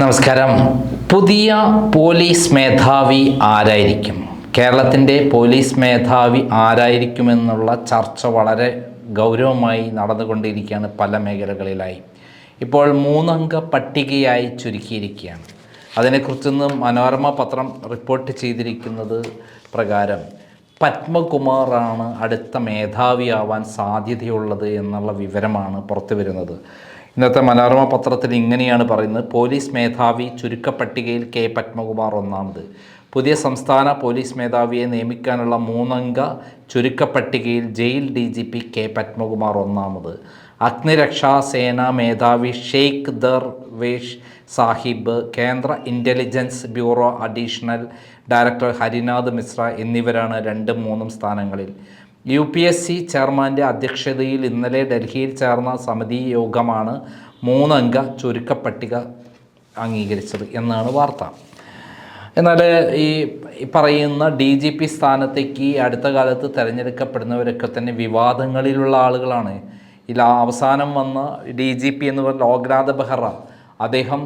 നമസ്കാരം. പുതിയ പോലീസ് മേധാവി ആരായിരിക്കും? കേരളത്തിന്റെ പോലീസ് മേധാവി ആരായിരിക്കുമെന്നുള്ള ചർച്ച വളരെ ഗൗരവമായി നടന്നുകൊണ്ടിരിക്കുകയാണ് പല മേഖലകളിലായി. ഇപ്പോൾ മൂന്നംഗ പട്ടികയായി ചുരുക്കിയിരിക്കുകയാണ്. അതിനെക്കുറിച്ചൊന്ന് മനോരമ പത്രം റിപ്പോർട്ട് ചെയ്തിരിക്കുന്നത് പ്രകാരം പത്മകുമാറാണ് അടുത്ത മേധാവിയാവാൻ സാധ്യതയുള്ളത് എന്നുള്ള വിവരമാണ് പുറത്തു വരുന്നത് ഇന്നത്തെ മനോരമ പത്രത്തിൽ ഇങ്ങനെയാണ് പറയുന്നത്. പോലീസ് മേധാവി ചുരുക്കപ്പട്ടികയിൽ കെ. പത്മകുമാർ ഒന്നാമത്. പുതിയ സംസ്ഥാന പോലീസ് മേധാവിയെ നിയമിക്കാനുള്ള മൂന്നംഗ ചുരുക്കപ്പട്ടികയിൽ jail D G P K. Padmakumar ഒന്നാമത്. അഗ്നിരക്ഷാ സേനാ മേധാവി ഷെയ്ഖ് ദർവേഷ് സാഹിബ് കേന്ദ്ര intelligence bureau additional director Harinath Mishra എന്നിവരാണ് രണ്ടും മൂന്നും സ്ഥാനങ്ങളിൽ. യു പി എസ് സി ചെയർമാന്റെ അധ്യക്ഷതയിൽ ഇന്നലെ ഡൽഹിയിൽ ചേർന്ന സമിതി യോഗമാണ് മൂന്നംഗ ചുരുക്കപ്പട്ടിക അംഗീകരിച്ചത് എന്നാണ് വാർത്ത. എന്നാൽ ഈ പറയുന്ന ഡി ജി പി സ്ഥാനത്തേക്ക് അടുത്ത കാലത്ത് തിരഞ്ഞെടുക്കപ്പെടുന്നവരൊക്കെ തന്നെ വിവാദങ്ങളിലുള്ള ആളുകളാണ്. ഇല്ല അവസാനം വന്ന ഡി ജി പി എന്ന് പറഞ്ഞ ലോക്നാഥ് ബെഹ്റ അദ്ദേഹം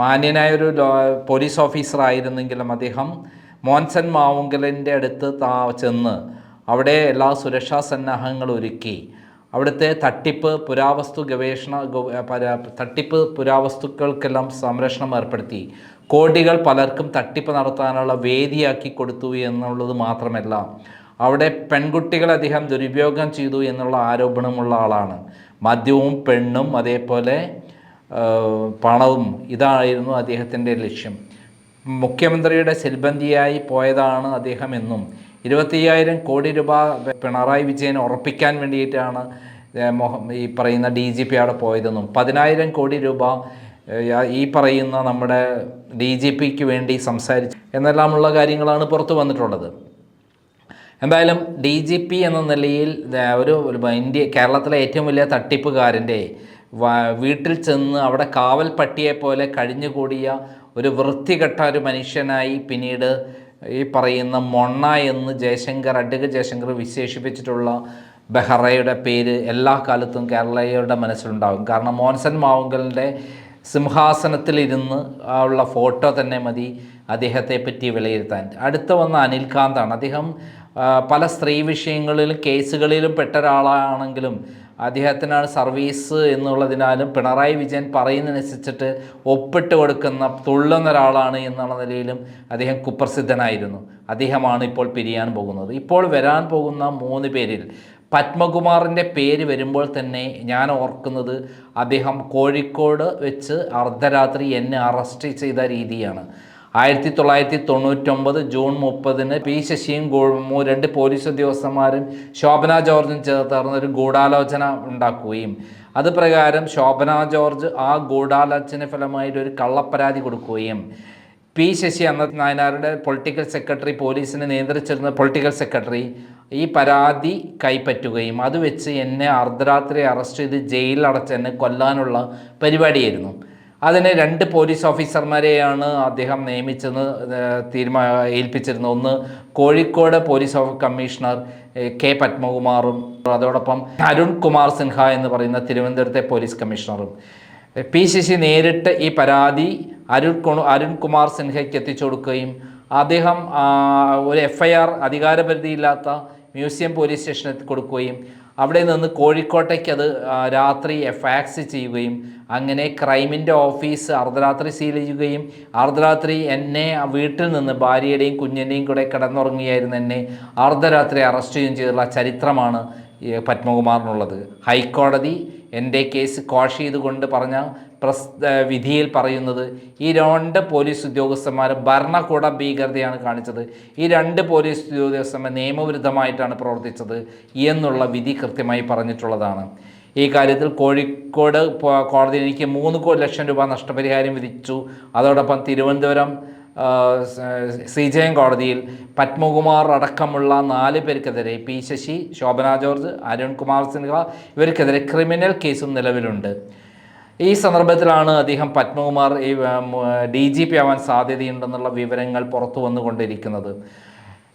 മാന്യനായൊരു ഒരു പോലീസ് ഓഫീസർ ആയിരുന്നെങ്കിലും അദ്ദേഹം മോൻസൻ മാവുങ്കലിന്റെ അടുത്ത് ചെന്ന് അവിടെ എല്ലാ സുരക്ഷാ സന്നാഹങ്ങളും ഒരുക്കി. അവിടുത്തെ തട്ടിപ്പ് പുരാവസ്തു ഗവേഷണ തട്ടിപ്പ് പുരാവസ്തുക്കൾക്കെല്ലാം സംരക്ഷണം ഏർപ്പെടുത്തി. കോടികൾ പലർക്കും തട്ടിപ്പ് നടത്താനുള്ള വേദിയാക്കി കൊടുത്തു എന്നുള്ളത് മാത്രമല്ല അവിടെ പെൺകുട്ടികളെ അദ്ദേഹം ദുരുപയോഗം ചെയ്തു എന്നുള്ള ആരോപണമുള്ള ആളാണ്. മദ്യവും പെണ്ണും അതേപോലെ പണവും ഇതായിരുന്നു അദ്ദേഹത്തിന്റെ ലക്ഷ്യം. മുഖ്യമന്ത്രിയുടെ സിൽബന്തിയായി പോയതാണ് അദ്ദേഹം എന്നും ഇരുപത്തയ്യായിരം കോടി രൂപ പിണറായി വിജയൻ ഉറപ്പിക്കാൻ വേണ്ടിയിട്ടാണ് ഈ പറയുന്ന ഡി ജി പി അവിടെ പോയതെന്നും പതിനായിരം കോടി രൂപ ഈ പറയുന്ന നമ്മുടെ ഡി ജി പിക്ക് വേണ്ടി സംസാരിച്ചു എന്നെല്ലാമുള്ള കാര്യങ്ങളാണ് പുറത്തു വന്നിട്ടുള്ളത്. എന്തായാലും ഡി ജി പി എന്ന നിലയിൽ ഒരു ഇന്ത്യ കേരളത്തിലെ ഏറ്റവും വലിയ തട്ടിപ്പുകാരന്റെ വീട്ടിൽ ചെന്ന് അവിടെ കാവൽ പട്ടിയെ പോലെ കഴിഞ്ഞുകൂടിയ ഒരു വൃത്തികെട്ട ഒരു മനുഷ്യനായി പിന്നീട് ഈ പറയുന്ന മൊണ്ണ എന്ന് ജയശങ്കർ അഡ്വക്കേറ്റ് ജയശങ്കർ വിശേഷിപ്പിച്ചിട്ടുള്ള ബെഹ്റയുടെ പേര് എല്ലാ കാലത്തും കേരളീയരുടെ മനസ്സിലുണ്ടാകും കാരണം മോൻസൻ മാവുങ്കലിന്റെ സിംഹാസനത്തിലിരുന്ന് ഉള്ള ഫോട്ടോ തന്നെ മതി അദ്ദേഹത്തെ പറ്റി വിലയിരുത്താൻ. അടുത്ത വന്ന അനിൽകാന്താണ് അദ്ദേഹം പല സ്ത്രീ വിഷയങ്ങളിലും കേസുകളിലും പെട്ട ഒരാളാണെങ്കിലും അദ്ദേഹത്തിനാണ് സർവീസ് എന്നുള്ളതിനാലും പിണറായി വിജയൻ പറയുന്നതനുസരിച്ചിട്ട് ഒപ്പിട്ട് കൊടുക്കുന്ന തുള്ളുന്ന ഒരാളാണ് എന്നുള്ള നിലയിലും അദ്ദേഹം കുപ്രസിദ്ധനായിരുന്നു. അദ്ദേഹമാണ് ഇപ്പോൾ പിരിയാൻ പോകുന്നത്. ഇപ്പോൾ വരാൻ പോകുന്ന മൂന്ന് പേരിൽ പത്മകുമാറിന്റെ പേര് വരുമ്പോൾ തന്നെ ഞാൻ ഓർക്കുന്നത് അദ്ദേഹം കോഴിക്കോട് വെച്ച് അർദ്ധരാത്രി എന്നെ അറസ്റ്റ് ചെയ്ത രീതിയാണ്. ആയിരത്തി തൊള്ളായിരത്തി തൊണ്ണൂറ്റൊമ്പത് ജൂൺ മുപ്പതിന് പി ശശിയും ഗോ- രണ്ട് പോലീസ് ഉദ്യോഗസ്ഥന്മാരും ശോഭന ജോർജും ചേർന്ന് ഒരു ഗൂഢാലോചന ഉണ്ടാക്കുകയും അത് പ്രകാരം ശോഭന ജോർജ് ആ ഗൂഢാലോചന ഫലമായിട്ട് ഒരു കള്ളപ്പരാതി കൊടുക്കുകയും പി ശശി അന്ന നായനാരുടെ പൊളിറ്റിക്കൽ സെക്രട്ടറി പോലീസിനെ നിയന്ത്രിച്ചിരുന്ന പൊളിറ്റിക്കൽ സെക്രട്ടറി ഈ പരാതി കൈപ്പറ്റുകയും അത് വെച്ച് എന്നെ അർദ്ധരാത്രി അറസ്റ്റ് ചെയ്ത് ജയിലിൽ അടച്ച് എന്നെ കൊല്ലാനുള്ള പരിപാടിയായിരുന്നു. അതിന് രണ്ട് പോലീസ് ഓഫീസർമാരെയാണ് അദ്ദേഹം നിയമിച്ചെന്ന് തീരുമാ ഏൽപ്പിച്ചിരുന്നത്. ഒന്ന് കോഴിക്കോട് പോലീസ് കമ്മീഷണർ കെ പത്മകുമാറും അതോടൊപ്പം അരുൺ കുമാർ സിൻഹ എന്ന് പറയുന്ന തിരുവനന്തപുരത്തെ പോലീസ് കമ്മീഷണറും. പി സി സി നേരിട്ട് ഈ പരാതി അരുൺ അരുൺ കുമാർ സിൻഹയ്ക്ക് എത്തിച്ചു കൊടുക്കുകയും അദ്ദേഹം ഒരു എഫ് ഐ ആർ അധികാരപരിധിയില്ലാത്ത മ്യൂസിയം പോലീസ് സ്റ്റേഷനിൽ കൊടുക്കുകയും അവിടെ നിന്ന് കോഴിക്കോട്ടേക്ക് അത് രാത്രി ഫാക്സ് ചെയ്യുകയും അങ്ങനെ ക്രൈമിന്റെ ഓഫീസ് അർദ്ധരാത്രി സീൽ ചെയ്യുകയും അർദ്ധരാത്രി എന്നെ വീട്ടിൽ നിന്ന് ഭാര്യയുടെയും കുഞ്ഞിന്റെയും കൂടെ കിടന്നുറങ്ങിയായിരുന്നു എന്നെ അർദ്ധരാത്രി അറസ്റ്റ് ചെയ്യുകയും ചെയ്തിട്ടുള്ള ചരിത്രമാണ് പത്മകുമാറിനുള്ളത്. ഹൈക്കോടതി എന്റെ കേസ് കോഷ് ചെയ്തുകൊണ്ട് പറഞ്ഞ പ്രസ് വിധിയിൽ പറയുന്നത് ഈ രണ്ട് പോലീസ് ഉദ്യോഗസ്ഥന്മാർ ഭരണകൂട ഭീകരതയാണ് കാണിച്ചത്. ഈ രണ്ട് പോലീസ് ഉദ്യോഗസ്ഥന്മാർ നിയമവിരുദ്ധമായിട്ടാണ് പ്രവർത്തിച്ചത് എന്നുള്ള വിധി കൃത്യമായി പറഞ്ഞിട്ടുള്ളതാണ്. ഈ കാര്യത്തിൽ കോഴിക്കോട് കോടതി എനിക്ക് മൂന്ന് ലക്ഷം രൂപ നഷ്ടപരിഹാരം വിധിച്ചു. അതോടൊപ്പം തിരുവനന്തപുരം സി ജെ എം കോടതിയിൽ പത്മകുമാർ അടക്കമുള്ള നാല് പേർക്കെതിരെ പി ശശി ശോഭന ജോർജ് അരുൺകുമാർ സിൻഹ ഇവർക്കെതിരെ ക്രിമിനൽ കേസും നിലവിലുണ്ട്. ഈ സന്ദർഭത്തിലാണ് അദ്ദേഹം പത്മകുമാർ ഈ ഡി ജി പി ആവാൻ സാധ്യതയുണ്ടെന്നുള്ള വിവരങ്ങൾ പുറത്തു വന്നുകൊണ്ടിരിക്കുന്നത്.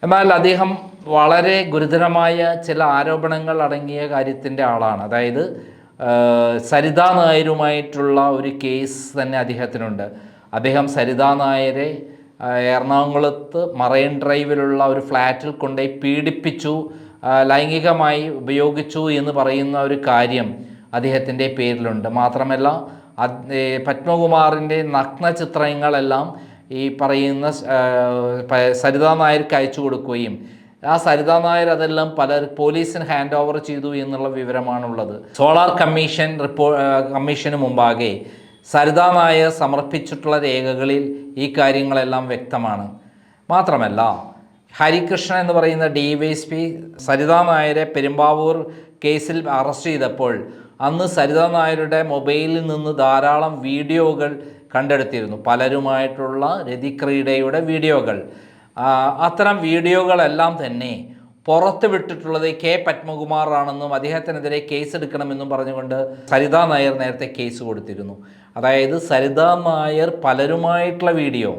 എന്നാൽ അദ്ദേഹം വളരെ ഗുരുതരമായ ചില ആരോപണങ്ങൾ അടങ്ങിയ കാര്യത്തിന്റെ ആളാണ്. അതായത് സരിതാ നായരുമായിട്ടുള്ള ഒരു കേസ് തന്നെ അദ്ദേഹത്തിനുണ്ട്. അദ്ദേഹം സരിതാ നായരെ എറണാകുളത്ത് മറൈൻ ഡ്രൈവിലുള്ള ഒരു ഫ്ലാറ്റിൽ കൊണ്ടുപോയി പീഡിപ്പിച്ചു ലൈംഗികമായി ഉപയോഗിച്ചു എന്ന് പറയുന്ന ഒരു കാര്യം അദ്ദേഹത്തിന്റെ പേരിലുണ്ട്. മാത്രമല്ല പത്മകുമാറിന്റെ നഗ്ന ചിത്രങ്ങളെല്ലാം ഈ പറയുന്ന സരിതാ നായർക്ക് അയച്ചു കൊടുക്കുകയും ആ സരിതാ നായർ അതെല്ലാം പല പോലീസിന് ഹാൻഡ് ഓവർ ചെയ്തു എന്നുള്ള വിവരമാണുള്ളത്. സോളാർ കമ്മീഷൻ റിപ്പോ കമ്മീഷന് മുമ്പാകെ സരിതാ നായർ സമർപ്പിച്ചിട്ടുള്ള രേഖകളിൽ ഈ കാര്യങ്ങളെല്ലാം വ്യക്തമാണ്. മാത്രമല്ല ഹരികൃഷ്ണൻ എന്ന് പറയുന്ന D Y S P Saritha നായരെ പെരുമ്പാവൂർ കേസിൽ അറസ്റ്റ് ചെയ്തപ്പോൾ അന്ന് സരിതാ നായരുടെ മൊബൈലിൽ നിന്ന് ധാരാളം വീഡിയോകൾ കണ്ടെടുത്തിരുന്നു. പലരുമായിട്ടുള്ള രതിക്രീഡയുടെ വീഡിയോകൾ. അത്തരം വീഡിയോകളെല്ലാം തന്നെ പുറത്ത് വിട്ടിട്ടുള്ളത് കെ പത്മകുമാറാണെന്നും അദ്ദേഹത്തിനെതിരെ കേസ് എടുക്കണമെന്നും പറഞ്ഞുകൊണ്ട് സരിതാ നായർ നേരത്തെ കേസ് കൊടുത്തിരുന്നു. അതായത് സരിതാ നായർ പലരുമായിട്ടുള്ള വീഡിയോ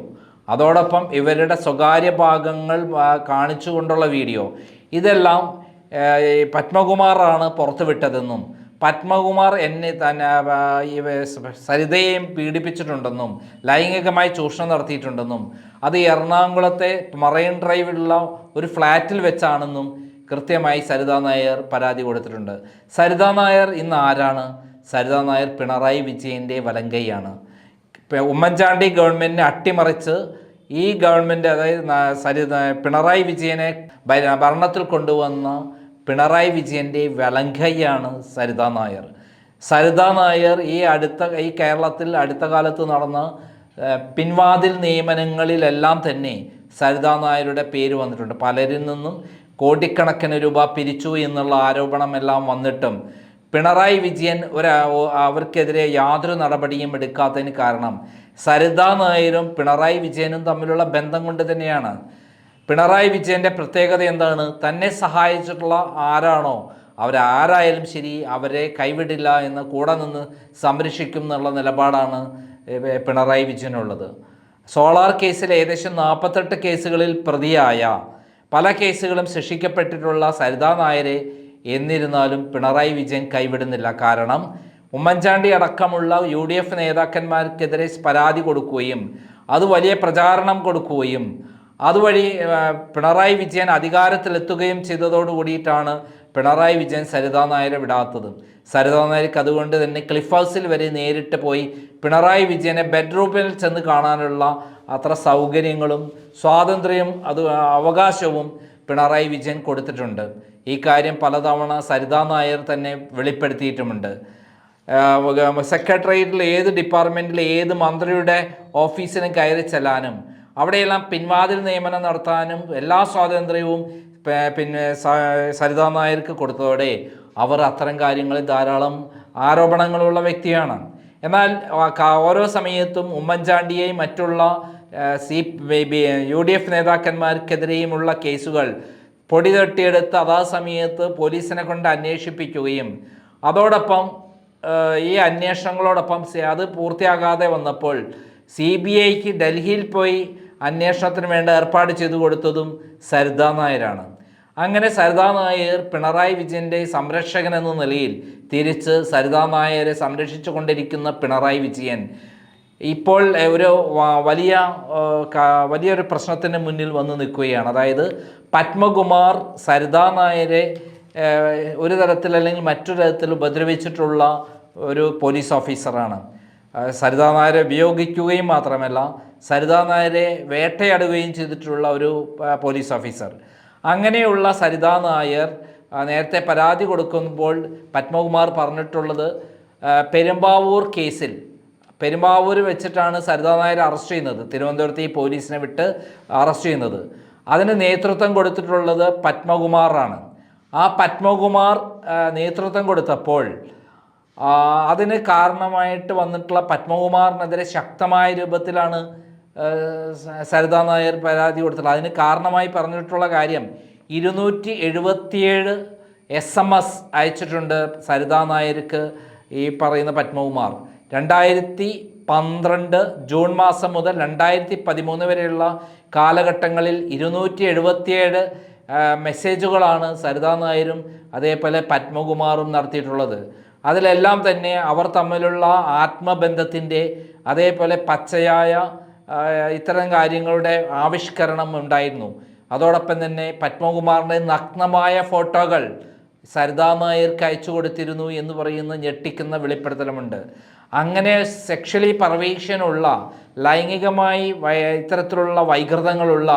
അതോടൊപ്പം ഇവരുടെ സ്വകാര്യ ഭാഗങ്ങൾ കാണിച്ചുകൊണ്ടുള്ള വീഡിയോ ഇതെല്ലാം പത്മകുമാറാണ് പുറത്തുവിട്ടതെന്നും പത്മകുമാർ എന്നെ തന്നെ സരിതയെയും പീഡിപ്പിച്ചിട്ടുണ്ടെന്നും ലൈംഗികമായി ചൂഷണം നടത്തിയിട്ടുണ്ടെന്നും അത് എറണാകുളത്തെ മറൈൻ ഡ്രൈവിലുള്ള ഒരു ഫ്ലാറ്റിൽ വെച്ചാണെന്നും കൃത്യമായി സരിതാ നായർ പരാതി കൊടുത്തിട്ടുണ്ട്. സരിതാ നായർ ഇന്ന് ആരാണ്? സരിതാ നായർ പിണറായി വിജയന്റെ വലങ്കൈയാണ് ഉമ്മൻചാണ്ടി ഗവൺമെന്റിനെ അട്ടിമറിച്ച് ഈ ഗവൺമെന്റ് അതായത് സരിത പിണറായി വിജയനെ ഭര- ഭരണത്തിൽ കൊണ്ടുവന്ന പിണറായി വിജയന്റെ വലങ്കൈയാണ് സരിതാ നായർ. സരിതാ നായർ ഈ അടുത്ത ഈ കേരളത്തിൽ അടുത്ത കാലത്ത് നടന്ന പിൻവാതിൽ നിയമനങ്ങളിലെല്ലാം തന്നെ സരിതാ നായരുടെ പേര് വന്നിട്ടുണ്ട്. പലരിൽ നിന്നും കോടിക്കണക്കിന് രൂപ പിരിച്ചു എന്നുള്ള ആരോപണമെല്ലാം വന്നിട്ടും പിണറായി വിജയൻ ഒരു അവർക്കെതിരെ യാതൊരു നടപടിയും എടുക്കാത്തതിന് കാരണം സരിതാ നായരും പിണറായി വിജയനും തമ്മിലുള്ള ബന്ധം കൊണ്ട് തന്നെയാണ് പിണറായി വിജയന്റെ പ്രത്യേകത എന്താണ്? തന്നെ സഹായിച്ചിട്ടുള്ള ആരാണോ? അവരാരായാലും ശരി അവരെ കൈവിടില്ല എന്ന് കൂടെ നിന്ന് സംരക്ഷിക്കും എന്നുള്ള നിലപാടാണ് പിണറായി വിജയനുള്ളത്. സോളാർ കേസിൽ ഏകദേശം നാൽപ്പത്തെട്ട് കേസുകളിൽ പ്രതിയായ പല കേസുകളും ശിക്ഷിക്കപ്പെട്ടിട്ടുള്ള സരിതാ നായരെ എന്നിരുന്നാലും പിണറായി വിജയൻ കൈവിടുന്നില്ല. കാരണം ഉമ്മൻചാണ്ടി അടക്കമുള്ള യു ഡി എഫ് നേതാക്കന്മാർക്കെതിരെ പരാതി കൊടുക്കുകയും അത് വലിയ പ്രചാരണം കൊടുക്കുകയും അതുവഴി പിണറായി വിജയൻ അധികാരത്തിലെത്തുകയും ചെയ്തതോടു കൂടിയിട്ടാണ് പിണറായി വിജയൻ സരിതാ നായരെ വിടാത്തത്. സരിതാ നായർക്ക് അതുകൊണ്ട് തന്നെ ക്ലിഫ് ഹൗസിൽ വരെ നേരിട്ട് പോയി പിണറായി വിജയനെ ബെഡ്റൂമിൽ ചെന്ന് കാണാനുള്ള അത്ര സൗകര്യങ്ങളും സ്വാതന്ത്ര്യം അത് അവകാശവും പിണറായി വിജയൻ കൊടുത്തിട്ടുണ്ട്. ഈ കാര്യം പലതവണ സരിതാ നായർ തന്നെ വെളിപ്പെടുത്തിയിട്ടുമുണ്ട്. സെക്രട്ടേറിയറ്റിൽ ഏത് ഡിപ്പാർട്ട്മെന്റിൽ ഏത് മന്ത്രിയുടെ ഓഫീസിനും കയറി ചെല്ലാനും അവിടെയെല്ലാം പിൻവാതിൽ നിയമനം നടത്താനും എല്ലാ സ്വാതന്ത്ര്യവും പിന്നെ സരിതാ നായർക്ക് കൊടുത്തതോടെ അവർ അത്തരം കാര്യങ്ങളിൽ ധാരാളം ആരോപണങ്ങളുള്ള വ്യക്തിയാണ്. എന്നാൽ ഓരോ സമയത്തും ഉമ്മൻചാണ്ടിയെയും മറ്റുള്ള സി യു ഡി എഫ് നേതാക്കന്മാർക്കെതിരെയുമുള്ള കേസുകൾ പൊടി തട്ടിയെടുത്ത് അതാ സമയത്ത് പോലീസിനെ കൊണ്ട് അന്വേഷിപ്പിക്കുകയും അതോടൊപ്പം ഈ അന്വേഷണങ്ങളോടൊപ്പം അത് പൂർത്തിയാകാതെ വന്നപ്പോൾ സി ബി ഐക്ക് ഡൽഹിയിൽ പോയി അന്വേഷണത്തിന് വേണ്ട ഏർപ്പാട് ചെയ്തു കൊടുത്തതും സരിതാ നായരാണ്. അങ്ങനെ സരിതാ നായർ പിണറായി വിജയന്റെ സംരക്ഷകൻ എന്ന നിലയിൽ തിരിച്ച് സരിതാ നായരെ സംരക്ഷിച്ചു കൊണ്ടിരിക്കുന്ന പിണറായി വിജയൻ ഇപ്പോൾ ഒരു വലിയ വലിയൊരു പ്രശ്നത്തിന് മുന്നിൽ വന്ന് നിൽക്കുകയാണ്. അതായത് പത്മകുമാർ സരിതാ നായരെ ഒരു തരത്തിൽ അല്ലെങ്കിൽ മറ്റൊരു തരത്തിൽ ഉപദ്രവിച്ചിട്ടുള്ള ഒരു പോലീസ് ഓഫീസറാണ്. സരിതാ നായരെ വിയോഗിക്കുകയും മാത്രമല്ല സരിതാ നായരെ വേട്ടയാടുകയും ചെയ്തിട്ടുള്ള ഒരു പോലീസ് ഓഫീസർ അങ്ങനെയുള്ള സരിതാ നായർ നേരത്തെ പരാതി കൊടുക്കുമ്പോൾ പത്മകുമാർ പറഞ്ഞിട്ടുള്ളത് പെരുമ്പാവൂർ കേസിൽ പെരുമ്പാവൂർ വെച്ചിട്ടാണ് സരിതാ നായർ അറസ്റ്റ് ചെയ്യുന്നത്. തിരുവനന്തപുരത്ത് ഈ പോലീസിനെ വിട്ട് അറസ്റ്റ് ചെയ്യുന്നത്. അതിന് നേതൃത്വം കൊടുത്തിട്ടുള്ളത് പത്മകുമാറാണ്. ആ പത്മകുമാർ നേതൃത്വം കൊടുത്തപ്പോൾ അതിന് കാരണമായിട്ട് വന്നിട്ടുള്ള പത്മകുമാറിനെതിരെ ശക്തമായ രൂപത്തിലാണ് സരിതാ നായർ പരാതി കൊടുത്തിട്ടുള്ളത്. അതിന് കാരണമായി പറഞ്ഞിട്ടുള്ള കാര്യം ഇരുന്നൂറ്റി എഴുപത്തിയേഴ് എസ് എം എസ് അയച്ചിട്ടുണ്ട് സരിതാ നായർക്ക് ഈ പറയുന്ന പത്മകുമാർ. രണ്ടായിരത്തി പന്ത്രണ്ട് ജൂൺ മാസം മുതൽ രണ്ടായിരത്തി പതിമൂന്ന് വരെയുള്ള കാലഘട്ടങ്ങളിൽ ഇരുന്നൂറ്റി എഴുപത്തിയേഴ് മെസ്സേജുകളാണ് സരിതാ നായരും അതേപോലെ പത്മകുമാറും നടത്തിയിട്ടുള്ളത്. അതിലെല്ലാം തന്നെ അവർ തമ്മിലുള്ള ആത്മബന്ധത്തിന്റെ അതേപോലെ പച്ചയായ ഇത്തരം കാര്യങ്ങളുടെ ആവിഷ്കരണം ഉണ്ടായിരുന്നു. അതോടൊപ്പം തന്നെ പത്മകുമാറിന്റെ നഗ്നമായ ഫോട്ടോകൾ സരിതാ നായർക്ക് അയച്ചു കൊടുത്തിരുന്നു എന്ന് പറയുന്ന ഞെട്ടിക്കുന്ന വെളിപ്പെടുത്തലുമുണ്ട്. അങ്ങനെ സെക്ഷലി പർവേഷനുള്ള ലൈംഗികമായി ഇത്തരത്തിലുള്ള വൈകൃതങ്ങളുള്ള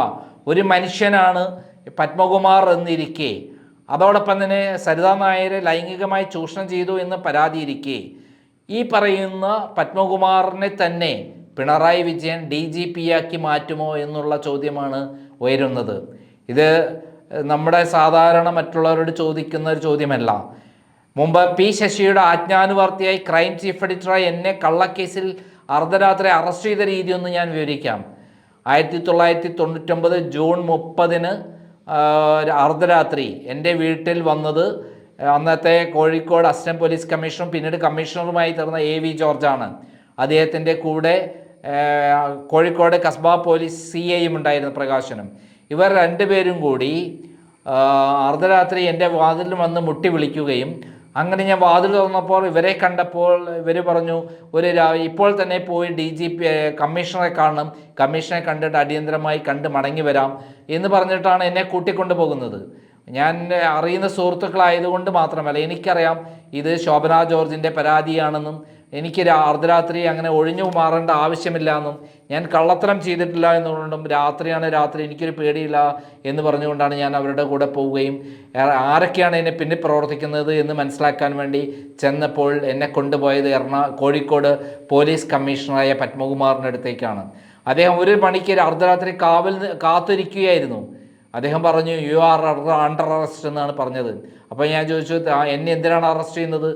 ഒരു മനുഷ്യനാണ് പത്മകുമാർ എന്നിരിക്കെ അതോടൊപ്പം തന്നെ സരിതാ നായരെ ലൈംഗികമായി ചൂഷണം ചെയ്തു എന്ന് പരാതിയിരിക്കെ. ഈ പറയുന്ന പത്മകുമാറിനെ തന്നെ Pinarayi Vijayan D G P ആക്കി മാറ്റുമോ എന്നുള്ള ചോദ്യമാണ് ഉയരുന്നത്. ഇത് നമ്മുടെ സാധാരണ മറ്റുള്ളവരോട് ചോദിക്കുന്ന ഒരു ചോദ്യമല്ല. മുമ്പ് പി ശശിയുടെ ആജ്ഞാനുവർത്തിയായി ക്രൈം ചീഫ് എഡിറ്ററായി എന്നെ കള്ളക്കേസിൽ അർദ്ധരാത്രി അറസ്റ്റ് ചെയ്ത രീതി ഒന്ന് ഞാൻ വിവരിക്കാം. ആയിരത്തി തൊള്ളായിരത്തി തൊണ്ണൂറ്റൊമ്പത് ജൂൺ മുപ്പതിന് അർദ്ധരാത്രി എന്റെ വീട്ടിൽ വന്നത് അന്നത്തെ കോഴിക്കോട് അസിസ്റ്റന്റ് പോലീസ് കമ്മീഷണറും പിന്നീട് കമ്മീഷണറുമായി തീർന്ന എ വി ജോർജാണ്. അദ്ദേഹത്തിന്റെ കൂടെ കോഴിക്കോട് കസ്ബ പോലീസ് സി ഐയും ഉണ്ടായിരുന്നു പ്രകാശനും. ഇവർ രണ്ടുപേരും കൂടി അർദ്ധരാത്രി എന്റെ വാതിലിൽ വന്ന് മുട്ടി വിളിക്കുകയും അങ്ങനെ ഞാൻ വാതിൽ തുറന്നപ്പോൾ ഇവരെ കണ്ടപ്പോൾ ഇവർ പറഞ്ഞു ഒരു ഇപ്പോൾ തന്നെ പോയി ഡി ജി പി കമ്മീഷണറെ കാണണം. കമ്മീഷണറെ കണ്ടിട്ട് അടിയന്തരമായി കണ്ട് മടങ്ങി വരാം. എന്ന് പറഞ്ഞിട്ടാണ് എന്നെ കൂട്ടിക്കൊണ്ടു പോകുന്നത്. ഞാൻ അറിയുന്ന സുഹൃത്തുക്കളായതുകൊണ്ട് മാത്രമല്ല എനിക്കറിയാം ഇത് ശോഭന ജോർജിന്റെ പരാതിയാണെന്നും എനിക്ക് അർദ്ധരാത്രി അങ്ങനെ ഒഴിഞ്ഞു മാറേണ്ട ആവശ്യമില്ല എന്നും ഞാൻ കള്ളത്തരം ചെയ്തിട്ടില്ല എന്നുകൊണ്ടും രാത്രിയാണ് രാത്രി എനിക്കൊരു പേടിയില്ല എന്ന് പറഞ്ഞുകൊണ്ടാണ് ഞാൻ അവരുടെ കൂടെ പോവുകയും ആരൊക്കെയാണ് എന്നെ പിന്നെ പ്രവർത്തിക്കുന്നത് എന്ന് മനസ്സിലാക്കാൻ വേണ്ടി ചെന്നപ്പോൾ എന്നെ കൊണ്ടുപോയത് എറണാ കോഴിക്കോട് പോലീസ് കമ്മീഷണറായ പത്മകുമാറിന്റെ അടുത്തേക്കാണ്. അദ്ദേഹം ഒരു മണിക്ക് അർദ്ധരാത്രി കാവൽ കാത്തിരിക്കുകയായിരുന്നു. അദ്ദേഹം പറഞ്ഞു യു ആർ അണ്ടർ അറസ്റ്റ് എന്നാണ് പറഞ്ഞത്. അപ്പോൾ ഞാൻ ചോദിച്ചു "ആ, എന്നെ എന്തിനാണ് അറസ്റ്റ് ചെയ്യുന്നത്?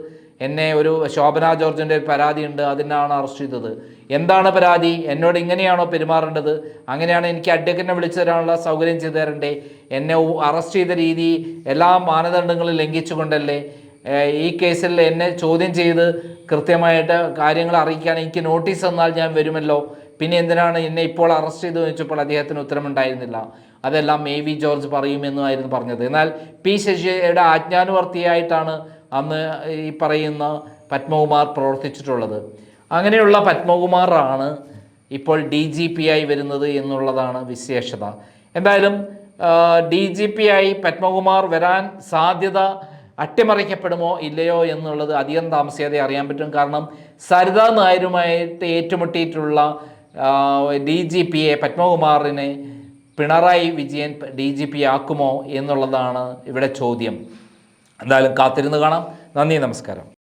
എന്നെ ഒരു ശോഭന ജോർജിന്റെ പരാതി ഉണ്ട് അതിനാണ് അറസ്റ്റ് ചെയ്തത്. എന്താണ് പരാതി? എന്നോട് ഇങ്ങനെയാണോ പെരുമാറേണ്ടത്? അങ്ങനെയാണ് എനിക്ക് അഡ്വക്കറ്റിനെ വിളിച്ചു തരാനുള്ള സൗകര്യം ചെയ്തു തരണ്ടേ? എന്നെ അറസ്റ്റ് ചെയ്ത രീതി എല്ലാ മാനദണ്ഡങ്ങളും ലംഘിച്ചുകൊണ്ടല്ലേ? ഈ കേസിൽ എന്നെ ചോദ്യം ചെയ്ത് കൃത്യമായിട്ട് കാര്യങ്ങൾ അറിയിക്കാൻ എനിക്ക് നോട്ടീസ് തന്നാൽ ഞാൻ വരുമല്ലോ? പിന്നെ എന്തിനാണ് എന്നെ ഇപ്പോൾ അറസ്റ്റ് ചെയ്തു വെച്ചപ്പോൾ അദ്ദേഹത്തിന് ഉത്തരമുണ്ടായിരുന്നില്ല. അതെല്ലാം എ വി ജോർജ് പറയുമെന്നുമായിരുന്നു പറഞ്ഞത്. എന്നാൽ പി ശശിയുടെ ആജ്ഞാനുവർത്തിയായിട്ടാണ് അന്ന് ഈ പറയുന്ന പത്മകുമാർ പ്രവർത്തിച്ചിട്ടുള്ളത്. അങ്ങനെയുള്ള പത്മകുമാറാണ് ഇപ്പോൾ ഡി ജി പി ആയി വരുന്നത് എന്നുള്ളതാണ് വിശേഷത. എന്തായാലും ഡി ജി പി ആയി പത്മകുമാർ വരാൻ സാധ്യത അട്ടിമറിക്കപ്പെടുമോ ഇല്ലയോ എന്നുള്ളത് അധികം താമസിയാതെ അറിയാൻ പറ്റും. കാരണം സരിതാ നായരുമായിട്ട് ഏറ്റുമുട്ടിയിട്ടുള്ള ഡി ജി പിയെ പത്മകുമാറിനെ Pinarayi Vijayan D G P ആക്കുമോ എന്നുള്ളതാണ് ഇവിടെ ചോദ്യം. എന്തായാലും കാത്തിരുന്ന് കാണാം. നന്ദി നമസ്കാരം.